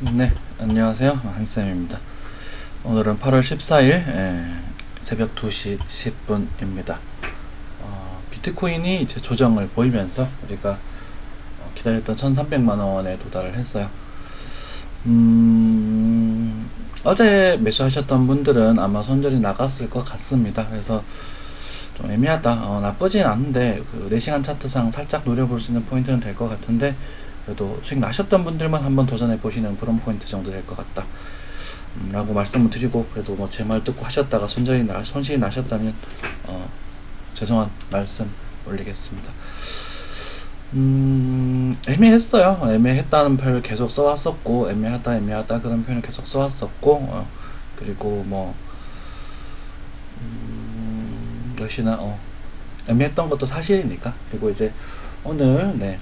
네, 안녕하세요. 한쌤입니다. 오늘은 8월 14일 에, 새벽 2시 10분입니다. 어, 비트코인이 이제 조정을 보이면서 우리가 어, 기다렸던 1,300만 원에 도달을 했어요. 음, 어제 매수하셨던 분들은 아마 손절이 나갔을 것 같습니다. 그래서 좀 애매하다. 어, 나쁘진 않은데 그 4시간 차트상 살짝 노려볼 수 있는 포인트는 될 것 같은데 그래도 수익 나셨던 분들만 한번 도전해 보시는 그런 포인트 정도 될 것 같다. 음, 라고 말씀을 드리고 그래도 뭐 제 말 듣고 하셨다가 손절이 나 손실이 나셨다면 어, 죄송한 말씀 올리겠습니다. 음, 애매했어요. 애매했다는 표현을 계속 써왔었고, 애매하다, 애매하다 그런 표현을 계속 써왔었고, 어, 그리고 뭐, 음, 역시나, 어, 애매했던 것도 사실이니까. 그리고 이제 오늘, 네,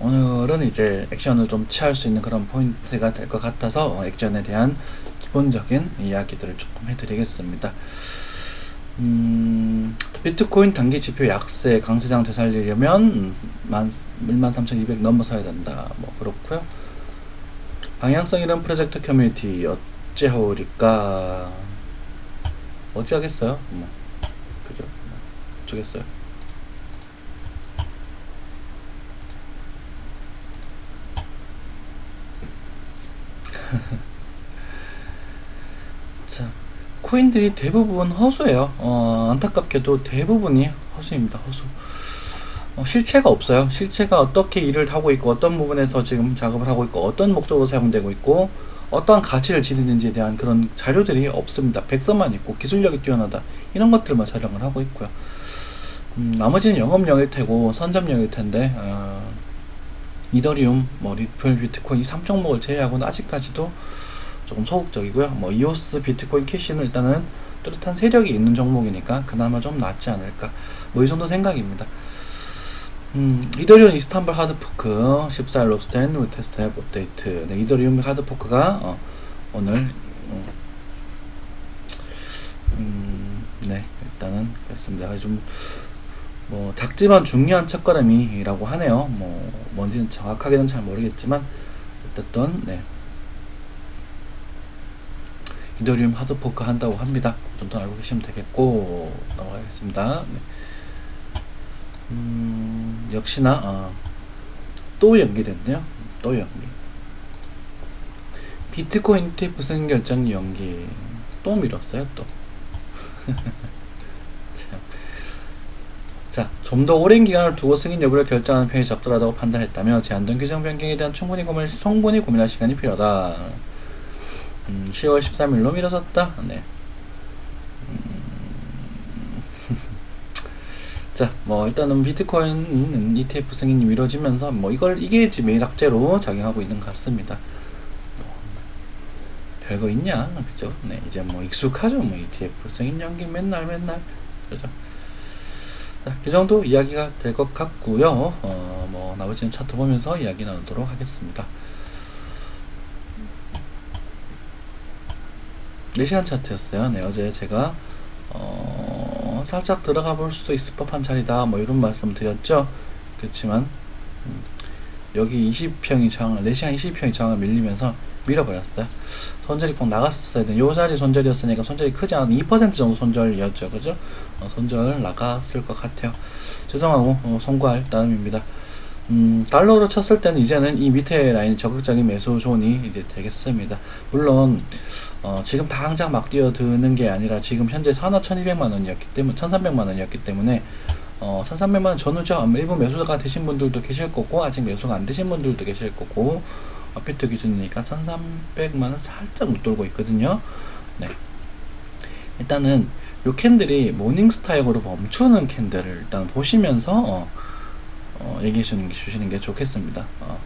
오늘은 이제 액션을 좀 취할 수 있는 그런 포인트가 될 것 같아서 어, 액션에 대한 기본적인 이야기들을 조금 해드리겠습니다. 음, 비트코인 단기 지표 약세 강세장 되살리려면 13,200 넘어서야 된다. 뭐 그렇고요. 방향성 이런 프로젝트 커뮤니티 어찌 하오리까 어찌 하겠어요? 뭐 그죠? 뭐, 어쩌겠어요? 자, 코인들이 대부분 허수예요. 어, 안타깝게도 대부분이 허수입니다. 허수. 어, 실체가 없어요. 실체가 어떻게 일을 하고 있고 어떤 부분에서 지금 작업을 하고 있고 어떤 목적으로 사용되고 있고 어떠한 가치를 지니는지에 대한 그런 자료들이 없습니다. 백서만 있고 기술력이 뛰어나다 이런 것들만 촬영을 하고 있고요. 음, 나머지는 영업력일 테고 선점력일 텐데 어, 이더리움, 뭐 리플, 비트코인 이 3종목을 제외하고는 아직까지도 조금 소극적이고요. 뭐 이오스, 비트코인, 캐시는 일단은 뚜렷한 세력이 있는 종목이니까 그나마 좀 낫지 않을까. 뭐 이 정도 생각입니다. 음, 이더리움 이스탄불 하드포크 14일 롭스텐 위테스트 앱 업데이트. 네, 이더리움 하드포크가 어, 오늘 어, 음, 네 일단은 그렇습니다. 좀 뭐 작지만 중요한 첫걸음이라고 하네요. 뭐 뭔지는 정확하게는 잘 모르겠지만 어쨌든 네. 이더리움 하드포크 한다고 합니다. 그 정도 알고 계시면 되겠고 넘어가겠습니다. 네. 음, 역시나 어, 또 연기됐네요. 또 연기. 비트코인 ETF 승인 결정 연기 또 미뤘어요 또. 참. 자, 좀 더 오랜 기간을 두고 승인 여부를 결정하는 편이 적절하다고 판단했다며 제한된 규정 변경에 대한 충분히 고민, 충분히 고민할 시간이 필요하다. 음, 10월 13일로 미뤄졌다. 네. 음, 자, 뭐 일단은 비트코인 ETF 승인이 미뤄지면서 뭐 이걸 이게 매일 악재로 작용하고 있는 것 같습니다. 뭐, 별거 있냐, 그죠? 네, 이제 뭐 익숙하죠, 뭐 ETF 승인 연기 맨날 맨날 그죠? 자, 이 정도 이야기가 될 것 같고요. 어, 뭐 나머지는 차트 보면서 이야기 나누도록 하겠습니다. 4시간 차트였어요. 네, 어제 제가 어, 살짝 들어가 볼 수도 있을 법한 자리다. 뭐 이런 말씀 드렸죠. 그렇지만 음, 여기 20평이 저항을 4시간 20평이 저항을 밀리면서 밀어버렸어요. 손절이 꼭 나갔었어야 돼. 요 자리 손절이었으니까 손절이 크지 않은 2% 정도 손절이었죠. 그죠? 어, 손절 나갔을 것 같아요. 죄송하고 어, 송구할 따름입니다. 음, 달러로 쳤을 때는 이제는 이 밑에 라인이 적극적인 매수 존이 이제 되겠습니다. 물론 어, 지금 당장 막 뛰어드는 게 아니라 지금 현재 산화 1200만 원이었기 때문에 1300만 원이었기 때문에 어, 1300만 원 전후죠. 일부 매수가 되신 분들도 계실 거고 아직 매수가 안 되신 분들도 계실 거고 어, 피트 기준이니까 1300만 원 살짝 못 돌고 있거든요. 네. 일단은 요 캔들이 모닝스타역으로 멈추는 캔들을 일단 보시면서 어, 어, 얘기해 주시는, 게 좋겠습니다. 어.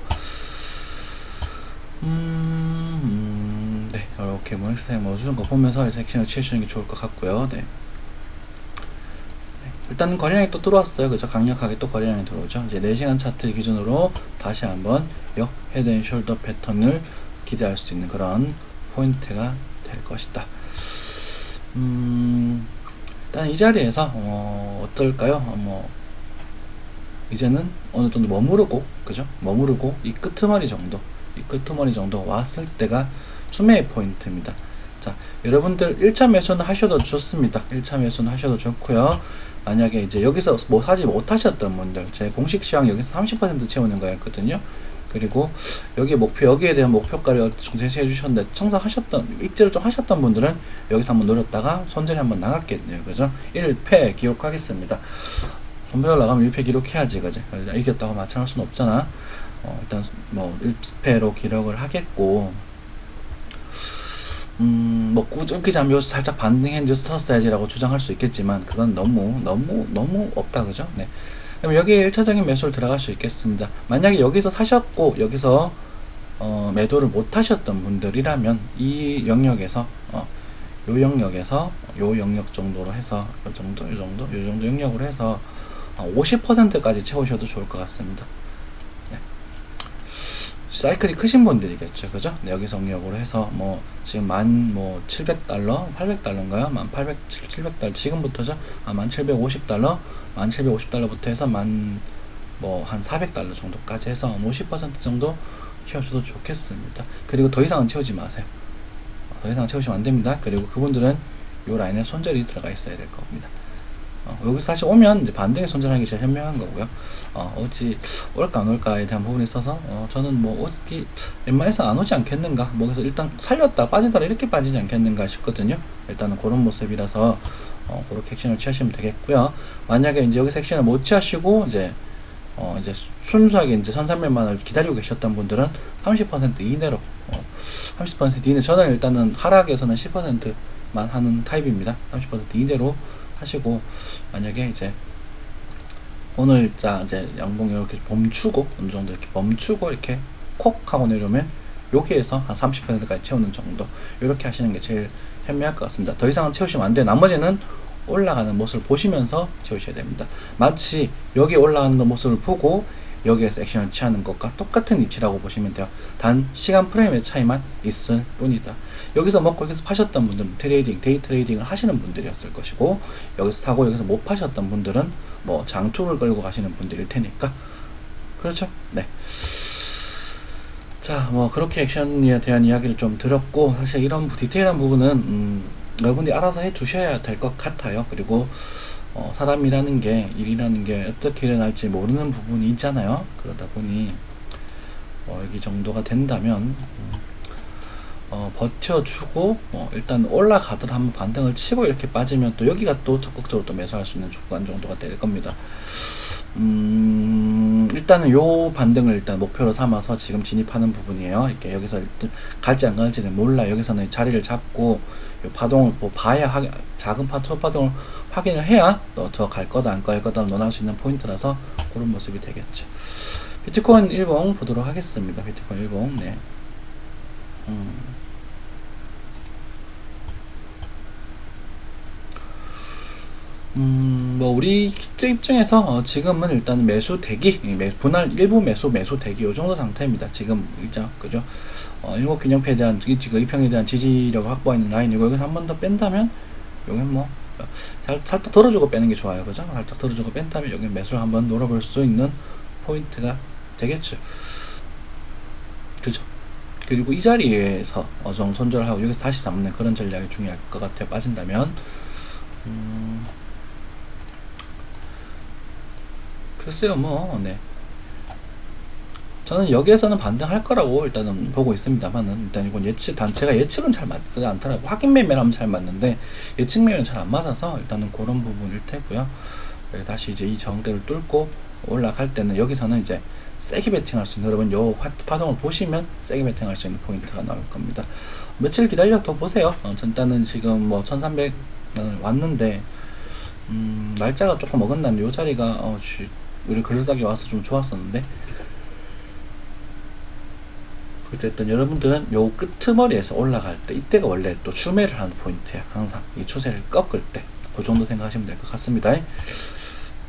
음, 음, 네, 이렇게 모닝스타에 뭐 주는 거 보면서 이제 액션을 취해 주는 게 좋을 것 같고요. 네. 네. 일단 거래량이 또 들어왔어요. 그죠? 강력하게 또 거래량이 들어오죠. 이제 4시간 차트 기준으로 다시 한번 요 헤드 앤 숄더 패턴을 기대할 수 있는 그런 포인트가 될 것이다. 음, 일단 이 자리에서 어, 어떨까요? 어, 뭐 이제는 어느 정도 머무르고 그죠? 머무르고 이 끄트머리 정도 이이 끄트머리 정도 왔을 때가 추매의 포인트입니다. 자, 여러분들 1차 매수는 하셔도 좋습니다. 1차 매수는 하셔도 좋고요. 만약에 이제 여기서 뭐 사지 못하셨던 분들, 제 공식 시황 여기서 30% 채우는 거였거든요. 그리고 여기 목표, 여기에 대한 목표가를 좀 제시해 주셨는데, 청산하셨던, 입지를 좀 하셨던 분들은 여기서 한번 노렸다가 손절이 한번 나갔겠네요. 그죠? 1패 기록하겠습니다. 손절 나가면 1패 기록해야지, 그죠? 이겼다고 마찬할 수는 없잖아. 어, 일단 뭐 1패로 기록을 하겠고, 음, 뭐 꾸준히 잠요 살짝 반등했는데 섰어야지라고 주장할 수 있겠지만 그건 너무 너무 너무 없다 그죠? 네. 그럼 여기에 1차적인 매수를 들어갈 수 있겠습니다. 만약에 여기서 사셨고 여기서 어, 매도를 못 하셨던 분들이라면 이 영역에서 어, 요 영역에서 요 영역 정도로 해서 요 정도 요 정도 요 정도 영역으로 해서 50%까지 채우셔도 좋을 것 같습니다. 사이클이 크신 분들이겠죠. 그죠? 네, 여기서 응력으로 해서 뭐 지금 만 뭐 700달러, 800달러인가요? 만 800, 700달러 지금부터죠? 아, 만 750달러, 만 750달러부터 해서 만 뭐 한 400달러 정도까지 해서 50% 정도 채워줘도 좋겠습니다. 그리고 더 이상은 채우지 마세요. 더 이상 채우시면 안 됩니다. 그리고 그분들은 요 라인에 손절이 들어가 있어야 될 겁니다. 어, 여기서 다시 오면 반등에 손절하는 게 제일 현명한 거고요. 어, 어찌 올까 안 올까에 대한 부분이 있어서 어, 저는 뭐 오기 웬만해서 안 오지 않겠는가. 뭐 그래서 일단 살렸다 빠지더라 이렇게 빠지지 않겠는가 싶거든요. 일단은 그런 모습이라서 어, 그렇게 액션을 취하시면 되겠고요. 만약에 이제 여기서 액션을 못 취하시고 이제 어, 이제 순수하게 이제 1300만원을 기다리고 계셨던 분들은 30% 이내로 어, 30% 이내 저는 일단은 하락에서는 10%만 하는 타입입니다. 30% 이내로 하시고 만약에 이제 오늘 자 이제 양봉 이렇게 멈추고 어느 정도 이렇게 멈추고 이렇게 콕 하고 내려오면 여기에서 한 30%까지 채우는 정도 이렇게 하시는 게 제일 현명할 것 같습니다. 더 이상은 채우시면 안 돼요. 나머지는 올라가는 모습을 보시면서 채우셔야 됩니다. 마치 여기 올라가는 모습을 보고 여기에서 액션을 취하는 것과 똑같은 위치라고 보시면 돼요. 단 시간 프레임의 차이만 있을 뿐이다. 여기서 먹고 여기서 파셨던 분들은 트레이딩, 데이 트레이딩을 하시는 분들이었을 것이고 여기서 사고 여기서 못 파셨던 분들은 뭐 장투를 끌고 가시는 분들일 테니까 그렇죠? 네. 자, 뭐 그렇게 액션에 대한 이야기를 좀 들었고 사실 이런 디테일한 부분은 음, 여러분들이 알아서 해 주셔야 될 것 같아요. 그리고 어, 사람이라는 게 일이라는 게 어떻게 일어날지 모르는 부분이 있잖아요. 그러다 보니 어, 여기 정도가 된다면 음, 어, 버텨주고 어, 일단 올라가더라 한번 반등을 치고 이렇게 빠지면 또 여기가 또 적극적으로 또 매수할 수 있는 주간 정도가 될 겁니다. 음, 일단은 요 반등을 일단 목표로 삼아서 지금 진입하는 부분이에요. 이렇게 여기서 일단 갈지 안 갈지는 몰라. 여기서는 자리를 잡고 요 파동을 뭐 봐야 하, 작은 파토 파동을 확인을 해야 또더갈 거다 안 갈 거다 논할 수 있는 포인트라서 그런 모습이 되겠죠. 비트코인 일봉 보도록 하겠습니다. 비트코인 일봉 네. 음. 음, 뭐 우리 입장에서 어, 지금은 일단 매수 대기, 매, 분할 일부 매수 매수 대기 요 정도 상태입니다. 지금 있죠, 그죠? 어, 일곱 균형표에 대한 지금 이평에 대한 지지력을 확보하는 라인이고 여기서 한번 더 뺀다면 여 기는 뭐 살, 살짝 덜어주고 빼는 게 좋아요, 그죠? 살짝 덜어주고 뺀다면 여기 매수를 한번 노려볼 수 있는 포인트가 되겠죠. 그죠? 그리고 이 자리에서 어느 정도 손절을 하고 여기서 다시 잡는 그런 전략이 중요할 것 같아요. 빠진다면. 음, 글쎄요, 뭐, 네. 저는 여기에서는 반등할 거라고 일단은 보고 있습니다만은 일단 이건 예측 단체가 예측은 잘 맞지 않더라고 확인 매매라면 잘 맞는데 예측 매매는 잘 안 맞아서 일단은 그런 부분일 테고요. 다시 이제 이 정대를 뚫고 올라갈 때는 여기서는 이제 세게 베팅할 수 있는 여러분 요 파동을 보시면 세게 베팅할 수 있는 포인트가 나올 겁니다. 며칠 기다려 더 보세요. 어, 일단은 지금 뭐 1300 왔는데 음, 날짜가 조금 어긋나는 요 자리가 어, 우리 글을싸기 와서 좀 좋았었는데 어쨌든 여러분들은 요 끄트머리에서 올라갈 때 이때가 원래 또 추매를 하는 포인트야. 항상 이 추세를 꺾을 때. 그 정도 생각하시면 될 것 같습니다.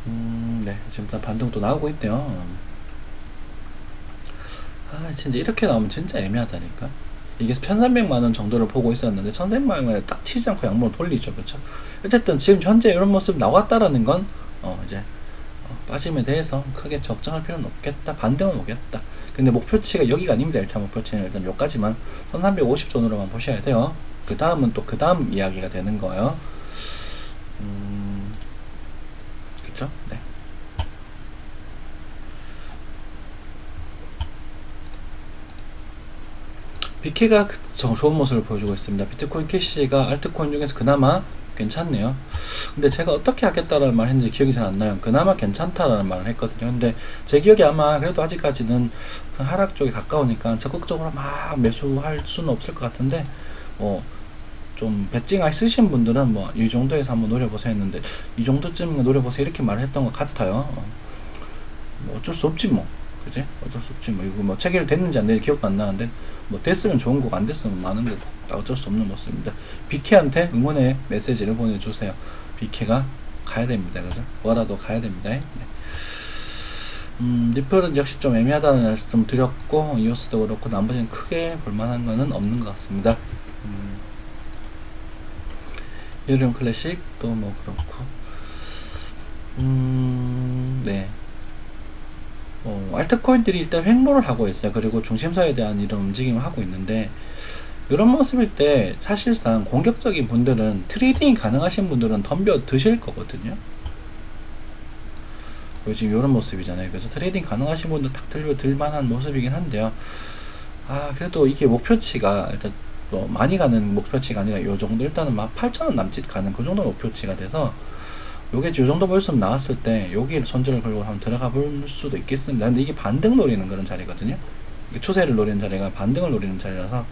음, 네. 지금 반등도 나오고 있대요. 아 진짜 이렇게 나오면 진짜 애매하다니까. 이게 1300만원 정도를 보고 있었는데 1300만원에 딱 치지 않고 양봉을 돌리죠. 그렇죠? 어쨌든 지금 현재 이런 모습 나왔다라는 건 어, 이제 어, 빠짐에 대해서 크게 걱정할 필요는 없겠다. 반등은 오겠다 근데 목표치가 여기가 아닙니다. 1차 목표치는 일단 여기까지만 1350 존으로만 보셔야 돼요. 그 다음은 또 그 다음 이야기가 되는 거예요. 음, 그쵸? 네. 비케가 그- 저- 좋은 모습을 보여주고 있습니다. 비트코인 캐시가 알트코인 중에서 그나마 괜찮네요. 근데 제가 어떻게 하겠다라는 말 했는지 기억이 잘 안 나요. 그나마 괜찮다라는 말을 했거든요. 근데 제 기억에 아마 그래도 아직까지는 그 하락 쪽에 가까우니까 적극적으로 막 매수할 수는 없을 것 같은데 뭐 좀 배팅아 쓰신 분들은 뭐 이 정도에서 한번 노려보세요 했는데 이 정도쯤 노려보세요 이렇게 말을 했던 것 같아요. 어. 뭐 어쩔 수 없지 뭐. 그지? 어쩔 수 없지 뭐. 이거 뭐 체결 됐는지 안 됐는지 기억도 안 나는데 뭐 됐으면 좋은 거고 안 됐으면 많은데 어쩔 수 없는 모습입니다. 비케한테 응원의 메시지를 보내주세요. 비케가 가야 됩니다. 그죠? 뭐라도 가야 됩니다. 네. 음, 리플은 역시 좀 애매하다는 말씀 드렸고 이오스도 그렇고 나머지는 크게 볼만한 거는 없는 것 같습니다. 음, 이어리온 클래식도 뭐 그렇고 음, 네. 어, 알트코인들이 일단 횡보를 하고 있어요. 그리고 중심사에 대한 이런 움직임을 하고 있는데 이런 모습일 때 사실상 공격적인 분들은 트레이딩이 가능하신 분들은 덤벼 드실 거거든요. 요즘 이런 모습이잖아요. 그래서 트레이딩 가능하신 분들 탁 들려 들만한 모습이긴 한데요. 아 그래도 이게 목표치가 일단 뭐 많이 가는 목표치가 아니라 요 정도 일단은 막 8천 원 남짓 가는 그 정도 목표치가 돼서 요게 요 정도 벌써 나왔을 때 여기를 손절을 걸고 한번 들어가 볼 수도 있겠습니다. 근데 이게 반등 노리는 그런 자리거든요. 추세를 노리는 자리가 반등을 노리는 자리라서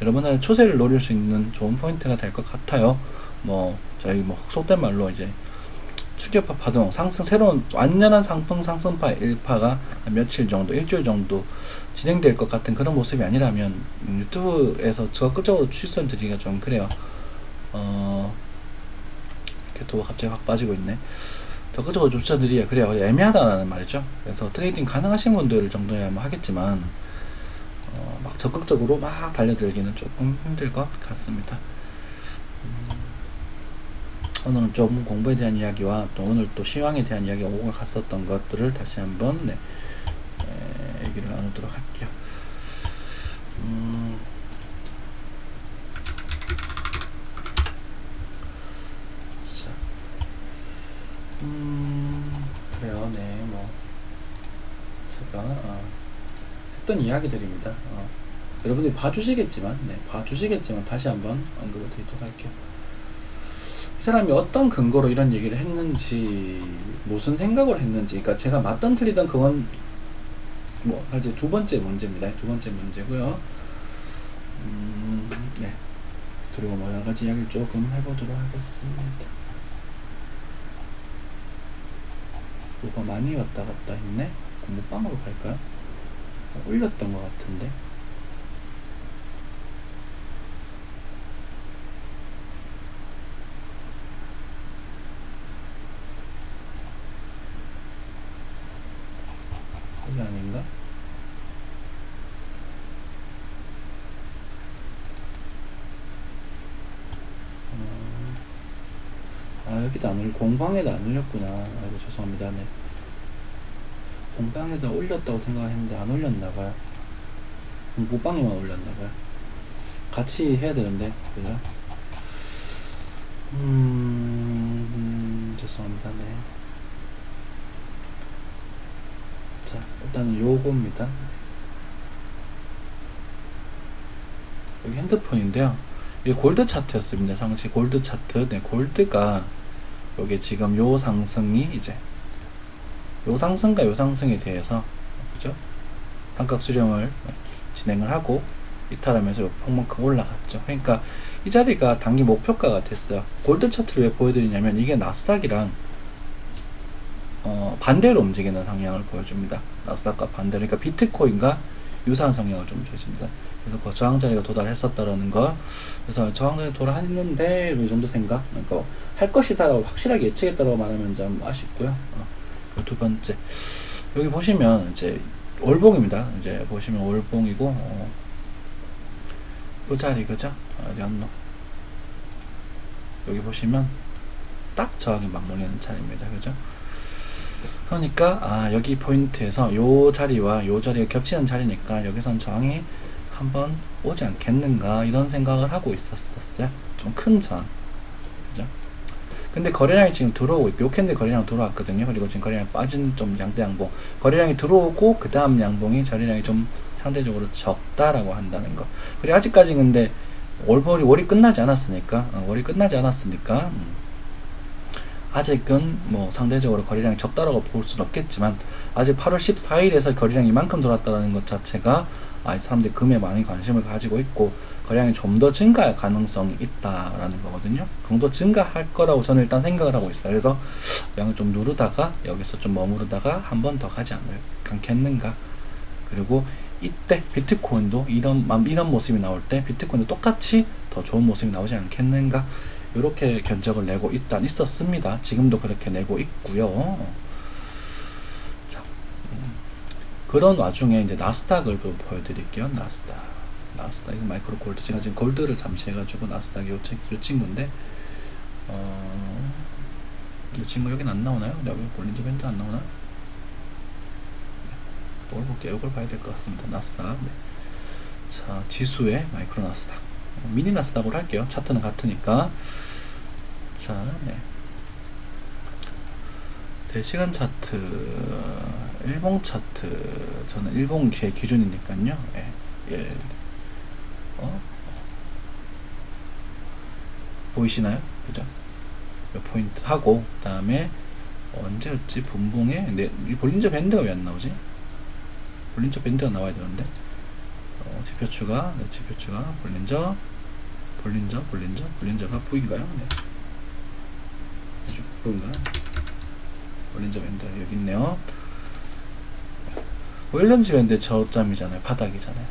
여러분은 추세를 노릴 수 있는 좋은 포인트가 될 것 같아요. 뭐 저희 뭐 속된 말로 이제 추격파 파동 상승 새로운 완전한 상승 상승파 일파가 한 며칠 정도 일주일 정도 진행될 것 같은 그런 모습이 아니라면 음, 유튜브에서 적극적으로 추천 드리기가 좀 그래요. 어 개토가 갑자기 확 빠지고 있네. 적극적으로 좀 추천드리기가 그래요. 애매하다는 말이죠. 그래서 트레이딩 가능하신 분들 정도야 뭐 하겠지만 어, 막 적극적으로 막 달려들기는 조금 힘들 것 같습니다. 오늘은 좀 공부에 대한 이야기와 또 오늘 또 시황에 대한 이야기가 오고 갔었던 것들을 다시 한번 네, 에, 얘기를 나누도록 할게요. 음, 자, 음, 그래요, 네, 뭐. 제가 어, 했던 이야기들입니다. 어, 여러분들이 봐주시겠지만, 네, 봐주시겠지만 다시 한번 언급을 드리도록 할게요. 이 사람이 어떤 근거로 이런 얘기를 했는지 무슨 생각을 했는지 그러니까 제가 맞던 틀리던 그건 뭐 사실 두 번째 문제입니다. 두 번째 문제고요. 음, 네. 그리고 뭐 여러 가지 이야기를 조금 해보도록 하겠습니다 뭐가 많이 왔다 갔다 했네 공부방으로 갈까요? 어, 올렸던 것 같은데 여기 아닌가? 음, 아 여기도 안 올려 공방에도 안 올렸구나 아이고 죄송합니다 네 공방에다 올렸다고 생각했는데 안 올렸나봐요 모방에만 올렸나봐요 같이 해야 되는데 그죠? 음, 음 죄송합니다 네 자, 일단은 요겁니다. 여기 핸드폰인데요. 이게 골드 차트였습니다. 상시 골드 차트. 네, 골드가 여기 지금 요 상승이 이제 요 상승과 요 상승에 대해서 그죠? 삼각 수렴을 진행을 하고 이탈하면서 폭만큼 올라갔죠. 그러니까 이 자리가 단기 목표가가 됐어요. 골드 차트를 왜 보여드리냐면 이게 나스닥이랑 어, 반대로 움직이는 성향을 보여줍니다. 나스닥과 반대로, 그러니까 비트코인과 유사한 성향을 좀 보여줍니다. 그래서 그 저항 자리가 도달했었다라는 거. 그래서 저항 자리 도달했는데 이 정도 생각? 그러니까 할 것이다라고 확실하게 예측했다고 말하면 좀 아쉽고요. 어, 두 번째 여기 보시면 이제 월봉입니다. 이제 보시면 월봉이고 어, 이 자리 그죠? 갔노? 여기 보시면 딱 저항이 맞물리는 자리입니다. 그죠? 그러니까 아 여기 포인트에서 요 자리와 요 자리가 겹치는 자리니까 여기선 저항이 한번 오지 않겠는가 이런 생각을 하고 있었었어요. 좀 큰 저항. 그죠? 근데 거래량이 지금 들어오고 있고 요 캔들 거래량 들어왔거든요. 그리고 지금 거래량 빠진 좀 양대 양봉. 거래량이 들어오고 그 다음 양봉이 거래량이 좀 상대적으로 적다라고 한다는 거. 그리고 아직까지 근데 월월이 월이 끝나지 않았으니까 어, 월이 끝나지 않았으니까 음, 아직은 뭐 상대적으로 거래량이 적다라고 볼 수는 없겠지만 아직 8월 14일에서 거래량이 이만큼 돌았다는 것 자체가 아, 이 사람들이 금에 많이 관심을 가지고 있고 거래량이 좀 더 증가할 가능성이 있다라는 거거든요. 좀 더 증가할 거라고 저는 일단 생각을 하고 있어요. 그래서 양을 좀 누르다가 여기서 좀 머무르다가 한 번 더 가지 않겠는가. 그리고 이때 비트코인도 이런 맘- 이런 모습이 나올 때 비트코인도 똑같이 더 좋은 모습이 나오지 않겠는가. 이렇게 견적을 내고 있단 있었습니다. 지금도 그렇게 내고 있고요. 자, 음, 그런 와중에 이제 나스닥을 또 보여드릴게요. 나스닥, 나스닥 이거 마이크로 골드 제가 지금 골드를 잠시 해가지고 나스닥이 요, 친- 요 친구인데 어, 이 친구 여긴 안 나오나요? 여기 볼린저 밴드 안 나오나? 뭘 볼게요. 이걸 봐야 될 것 같습니다. 나스닥. 네. 자, 지수의 마이크로 나스닥. 미니 나 스닥으로 할게요. 차트는 같으니까. 자, 네. 네 시간 차트, 일봉 차트. 저는 일봉 제 기준이니까요. 예, 예. 어? 보이시나요? 그죠? 요 포인트 하고, 그 다음에 언제였지? 분봉에, 네, 이 볼린저 밴드가 왜 안 나오지? 볼린저 밴드가 나와야 되는데. 어, 지표 추가, 네, 지표 추가, 볼린저, 볼린저, 볼린저, 볼린저가 V인가요? 네. V인가요? 볼린저 밴드 여기 있네요. 볼린저 밴드 저점이잖아요. 바닥이잖아요.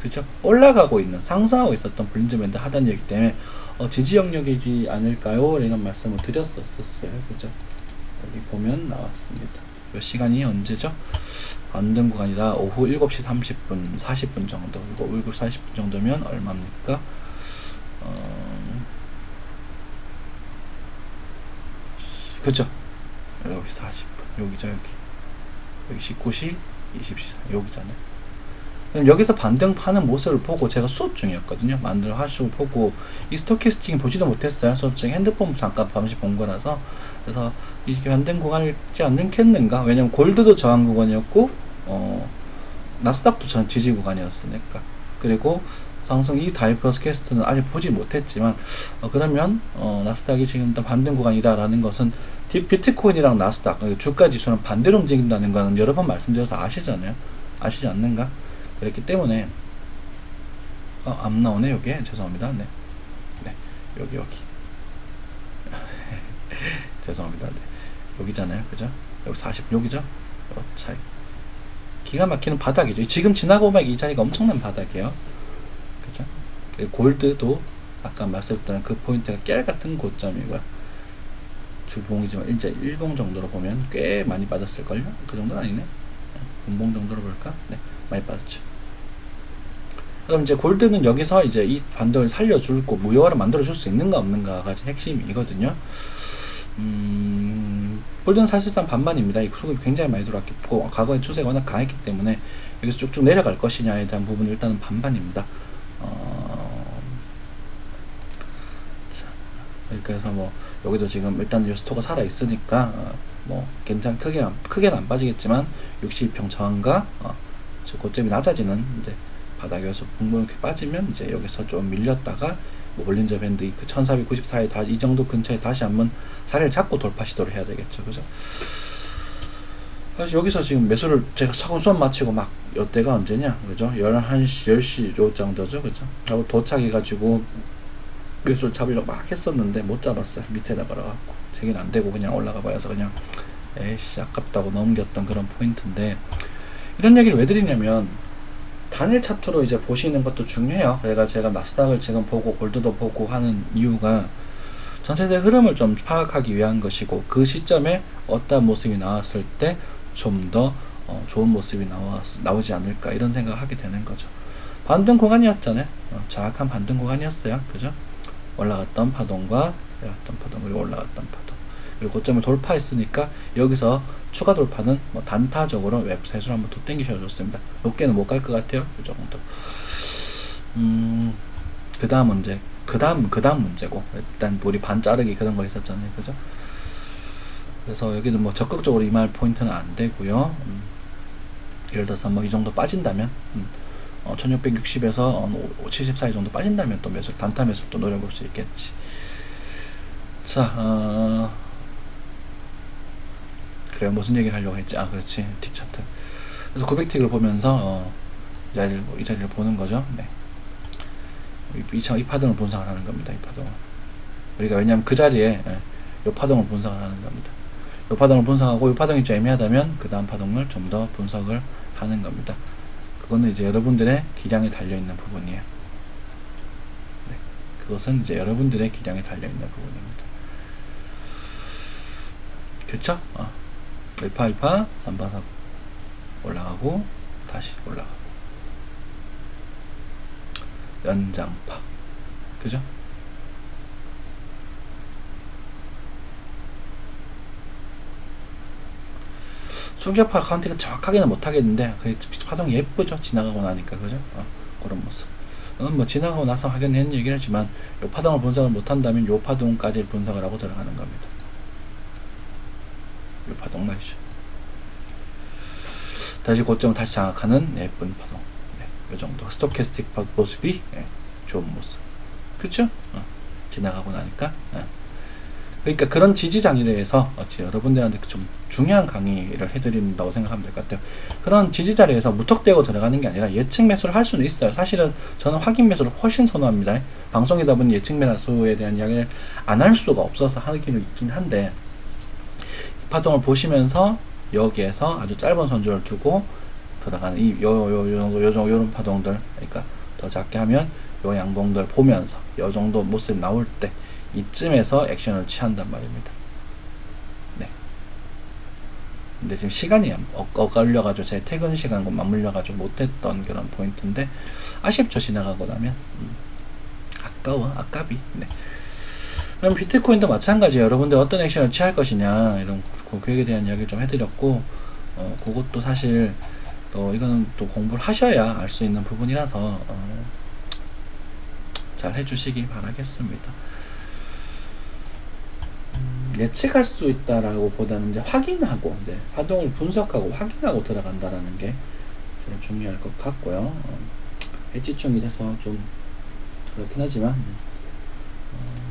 그죠? 올라가고 있는, 상승하고 있었던 볼린저 밴드 하단이기 때문에 어, 지지 영역이지 않을까요? 이런 말씀을 드렸었어요. 그죠? 여기 보면 나왔습니다. 몇 시간이 언제죠? 안된 구간이다. 오후 7시 30분, 40분 정도. 이거 7시 40분 정도면 얼마입니까? 어... 그죠? 여기 40분. 여기죠, 여기. 여기 19시 20시. 여기잖아요. 그럼 여기서 반등파는 모습을 보고 제가 수업 중이었거든요. 만들어 하시고 보고 이 스토캐스팅 보지도 못했어요. 수업 중에 핸드폰 잠깐 잠시 본 거라서 그래서 이게 반등 구간이지 않겠는가? 왜냐면 골드도 저항 구간이었고 어 나스닥도 전 지지 구간이었으니까 그리고 상승 이 다이플러스 캐스트는 아직 보지 못했지만 어, 그러면 어, 나스닥이 지금 다 반등 구간이다라는 것은 디- 비트코인이랑 나스닥 어, 주가 지수는 반대로 움직인다는 거는 여러 번 말씀드려서 아시잖아요. 아시지 않는가? 그렇기 때문에 어, 안 나오네 여기에 죄송합니다. 네, 네 여기 여기 죄송합니다. 네. 여기잖아요, 그죠? 여기 40 여기죠? 요 차이 기가 막히는 바닥이죠. 지금 지나고 보면 이 자리가 엄청난 바닥이에요. 골드도 아까 말씀드렸던 그 포인트가 깨알 같은 고점이고요. 주봉이지만 이제 일봉 정도로 보면 꽤 많이 빠졌을걸요? 그 정도는 아니네. 분봉 정도로 볼까? 네, 많이 빠졌죠. 그럼 이제 골드는 여기서 이제 이 반등을 살려줄 거 무효화를 만들어줄 수 있는가 없는가가 핵심이거든요. 음, 골드는 사실상 반반입니다. 이 수급이 굉장히 많이 들어왔고 과거의 추세가 워낙 강했기 때문에 여기서 쭉쭉 내려갈 것이냐에 대한 부분은 일단은 반반입니다. 어, 자, 그래서 뭐 여기도 지금 일단 이 스토가 살아 있으니까 어, 뭐 괜찮 크게 안, 크게는 안 빠지겠지만 60평 저항과 어, 저 고점이 낮아지는 이제 바닥에서 분봉 이렇게 빠지면 이제 여기서 좀 밀렸다가 뭐 볼린저 밴드 그 1494에 다 이 정도 근처에 다시 한번 자리를 잡고 돌파 시도를 해야 되겠죠. 그죠? 사실 여기서 지금 매수를 제가 사고 수업 마치고 막 이때가 언제냐? 그죠? 11시 10시 요 정도죠. 그죠? 하고 도착해 가지고 매수를 잡으려고 막 했었는데 못 잡았어요. 밑에다 걸어 갖고. 제긴 안 되고 그냥 올라가 봐서 그냥 에이씨 아깝다고 넘겼던 그런 포인트인데 이런 얘기를 왜 드리냐면 단일 차트로 이제 보시는 것도 중요해요. 그래가 제가 나스닥을 지금 보고 골드도 보고 하는 이유가 전체적 흐름을 좀 파악하기 위한 것이고 그 시점에 어떤 모습이 나왔을 때 좀더 어, 좋은 모습이 나와 나오지 않을까 이런 생각을 하게 되는 거죠. 반등 구간이었잖아요. 어, 정확한 반등 구간이었어요. 그죠? 올라갔던 파동과 내려갔던 파동 그리고 올라갔던 파동. 그리고 고점을 돌파했으니까 여기서 추가 돌파는 뭐 단타적으로 웹사이트로 한번 더 땡기셔도 좋습니다. 높게는 못 갈 것 같아요. 이 정도. 음, 그 다음 문제. 그 다음, 그 다음 문제고. 일단 우리 반 자르기 그런 거 있었잖아요. 그죠? 그래서 여기는 뭐 적극적으로 임할 포인트는 안 되고요. 음, 예를 들어서 뭐 이 정도 빠진다면, 음, 어, 1660에서 어, 70 사이 정도 빠진다면 또 매수, 단타 매수 또 노려볼 수 있겠지. 자, 어, 그래요. 무슨 얘기를 하려고 했지? 아, 그렇지. 틱 차트. 그래서 900틱을 보면서, 어, 이 자리를, 이 자리를 보는 거죠. 네. 이, 이, 차- 이 파동을 분석을 하는 겁니다. 이 파동을. 우리가 왜냐하면 그 자리에 예, 이 파동을 분석을 하는 겁니다. 이 파동을 분석하고 이 파동이 좀 애매하다면 그 다음 파동을 좀 더 분석을 하는 겁니다. 그거는 이제 여러분들의 기량에 달려 있는 부분이에요. 네. 그것은 이제 여러분들의 기량에 달려 있는 부분입니다. 그쵸? 어. 1파, 2파, 3파, 4 올라가고 다시 올라가고 연장파 그죠? 충격파 카운팅은 정확하게는 못하겠는데 그 파동이 예쁘죠? 지나가고 나니까. 그죠? 어, 그런 모습. 어, 뭐 지나가고 나서 확인했는 얘기를 하지만 요 파동을 분석을 못한다면 요 파동까지 분석을 하고 들어가는 겁니다. 요 파동 말이죠. 다시 고점을 다시 장악하는 예쁜 파동. 네, 요 정도. 스토캐스틱 파- 모습이 예, 좋은 모습. 그쵸? 어, 지나가고 나니까. 예. 그러니까 그런 지지 장애에서 어찌 여러분들한테 좀 중요한 강의를 해드린다고 생각하면 될 것 같아요. 그런 지지 자리에서 무턱대고 들어가는 게 아니라 예측 매수를 할 수는 있어요. 사실은 저는 확인 매수를 훨씬 선호합니다. 방송이다 보니 예측 매수에 대한 이야기를 안 할 수가 없어서 하기는 있긴 한데 이 파동을 보시면서 여기에서 아주 짧은 선주를 두고 들어가는 이 요 요요 요 요런 파동들 그러니까 더 작게 하면 요 양봉들 보면서 요 정도 모습 나올 때 이쯤에서 액션을 취한단 말입니다. 네. 근데 지금 시간이 어- 엇갈려가지고 제 퇴근 시간과 맞물려가지고 못했던 그런 포인트인데 아쉽죠 지나가고 나면 음. 아까워 아깝이 네. 그럼 비트코인도 마찬가지예요 여러분들 어떤 액션을 취할 것이냐 이런 그 계획에 대한 이야기를 좀 해드렸고 어 그것도 사실 또 이거는 또 공부를 하셔야 알 수 있는 부분이라서 어, 잘 해주시기 바라겠습니다. 예측할 수 있다라고 보다는 이제 확인하고 이제 파동을 분석하고 확인하고 들어간다라는 게 제일 중요할 것 같고요. 어, 해지충이 돼서 좀 그렇긴 하지만 어,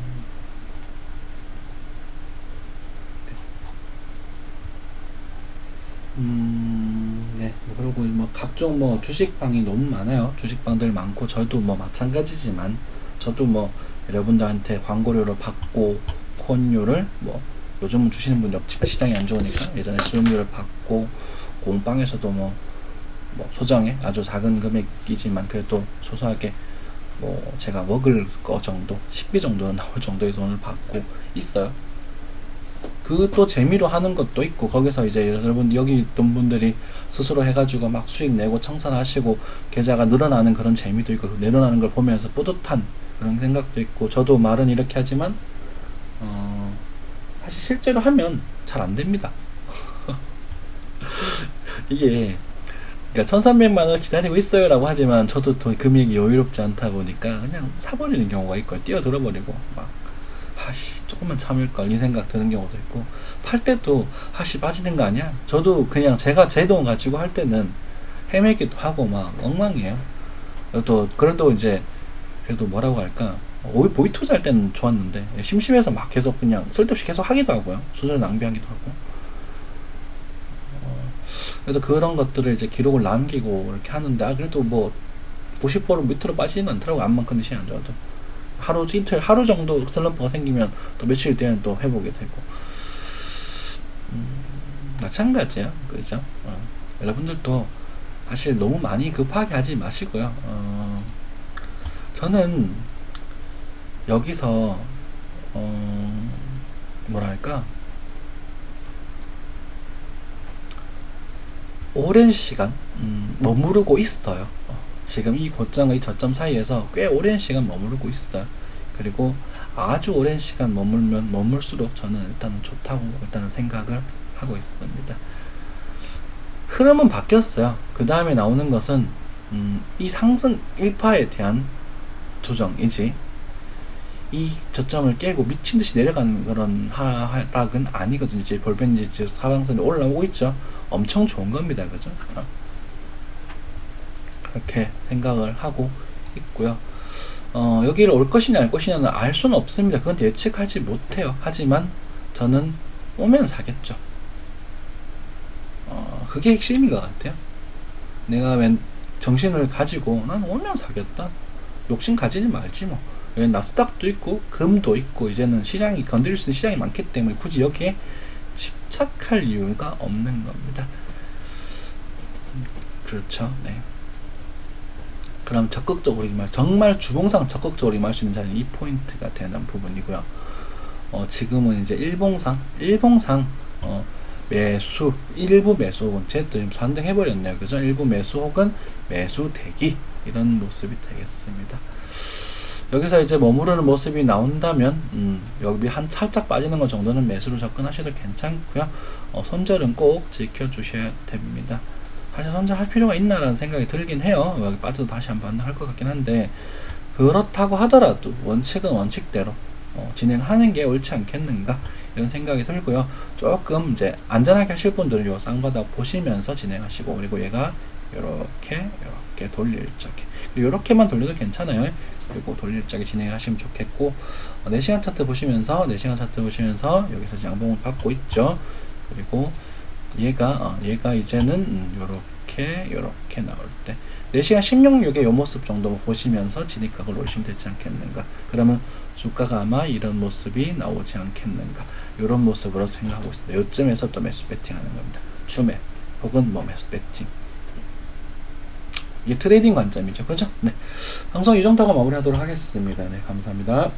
음, 네. 뭐 그리고 뭐 각종 뭐 주식방이 너무 많아요. 주식방들 많고 저도 뭐 마찬가지지만 저도 뭐 여러분들한테 광고료를 받고 코인료를 뭐 요즘은 주시는 분이 없지만 시장이 안 좋으니까 예전에 수용료를 받고 공방에서도 뭐, 뭐 소정의 아주 작은 금액이지만 그래도 소소하게 뭐 제가 먹을 거 정도 식비 정도는 나올 정도의 돈을 받고 있어요. 그 또 재미로 하는 것도 있고 거기서 이제 여러분 여기 있던 분들이 스스로 해가지고 막 수익 내고 청산하시고 계좌가 늘어나는 그런 재미도 있고 그 늘어나는 걸 보면서 뿌듯한 그런 생각도 있고 저도 말은 이렇게 하지만 어, 사실 실제로 하면 잘 안 됩니다. 이게 그러니까 1300만 원 기다리고 있어요라고 하지만 저도 돈 금액이 여유롭지 않다 보니까 그냥 사버리는 경우가 있고 뛰어들어 버리고 막 아씨 조금만 참을 걸 이 생각 드는 경우도 있고 팔 때도 아씨 빠지는 거 아니야? 저도 그냥 제가 제 돈 가지고 할 때는 헤매기도 하고 막 엉망이에요. 또 그래도 이제 그래도 뭐라고 할까 오이 보이 투자할 때는 좋았는데 심심해서 막 계속 그냥 쓸데없이 계속 하기도 하고요. 수저를 낭비하기도 하고. 어, 그래도 그런 것들을 이제 기록을 남기고 이렇게 하는데 아 그래도 뭐 50% 밑으로 빠지지는 않더라고. 암만 컨디션이 안 좋아도. 하루 이틀 하루 정도 슬럼프가 생기면 또 며칠 뒤에는 또 회복이 되고. 음, 마찬가지예요. 그죠? 어, 여러분들도 사실 너무 많이 급하게 하지 마시고요. 어, 저는 여기서 어, 뭐랄까 오랜 시간 음, 머무르고 있어요. 어, 지금 이 고점과 이 저점 사이에서 꽤 오랜 시간 머무르고 있어요. 그리고 아주 오랜 시간 머물면 머물수록 저는 일단은 좋다고 일단은 생각을 하고 있습니다. 흐름은 바뀌었어요. 그 다음에 나오는 것은 음, 이 상승 1파에 대한 조정이지 이 저점을 깨고 미친 듯이 내려가는 그런 하락은 아니거든요. 이제 볼벤지 지금 사방선이 올라오고 있죠. 엄청 좋은 겁니다. 그죠? 어. 그렇게 생각을 하고 있고요. 어, 여기를 올 것이냐 알 것이냐는 알 수는 없습니다. 그건 예측하지 못해요. 하지만 저는 오면 사겠죠. 어, 그게 핵심인 것 같아요. 내가 웬 정신을 가지고 난 오면 사겠다. 욕심 가지지 말지 뭐. 여기 나스닥도 있고 금도 있고 이제는 시장이 건드릴 수 있는 시장이 많기 때문에 굳이 여기에 집착할 이유가 없는 겁니다. 음, 그렇죠. 네. 그럼 적극적으로 임할 정말 주봉상 적극적으로 임할 수 있는 자리는 이 포인트가 되는 부분이고요. 어, 지금은 이제 일봉상 일봉상 어, 매수 일부 매수 혹은 제또 지금 산등 해버렸네요. 그죠? 일부 매수 혹은 매수 대기 이런 모습이 되겠습니다. 여기서 이제 머무르는 모습이 나온다면 음, 여기 한 살짝 빠지는 것 정도는 매수로 접근하셔도 괜찮고요. 어, 손절은 꼭 지켜주셔야 됩니다. 사실 손절할 필요가 있나라는 생각이 들긴 해요. 여기 빠져도 다시 한번 할 것 같긴 한데 그렇다고 하더라도 원칙은 원칙대로 어, 진행하는 게 옳지 않겠는가 이런 생각이 들고요. 조금 이제 안전하게 하실 분들은 요 쌍바닥 보시면서 진행하시고 그리고 얘가 이렇게 이렇게 돌릴 적에 이렇게만 돌려도 괜찮아요. 그리고 돌릴 적에 진행하시면 좋겠고 어, 4시간 차트 보시면서 4시간 차트 보시면서 여기서 양봉을 받고 있죠. 그리고 얘가 어, 얘가 이제는 음, 요렇게 요렇게 나올 때 4시간 16육의 요 모습 정도 보시면서 진입각을 올리시면 되지 않겠는가? 그러면 주가가 아마 이런 모습이 나오지 않겠는가? 이런 모습으로 생각하고 있습니다. 요쯤에서 또 매수 배팅 하는 겁니다. 주매 혹은 뭐 매수 배팅 이게 트레이딩 관점이죠. 그죠? 네. 방송 이 정도가 마무리하도록 하겠습니다. 네 감사합니다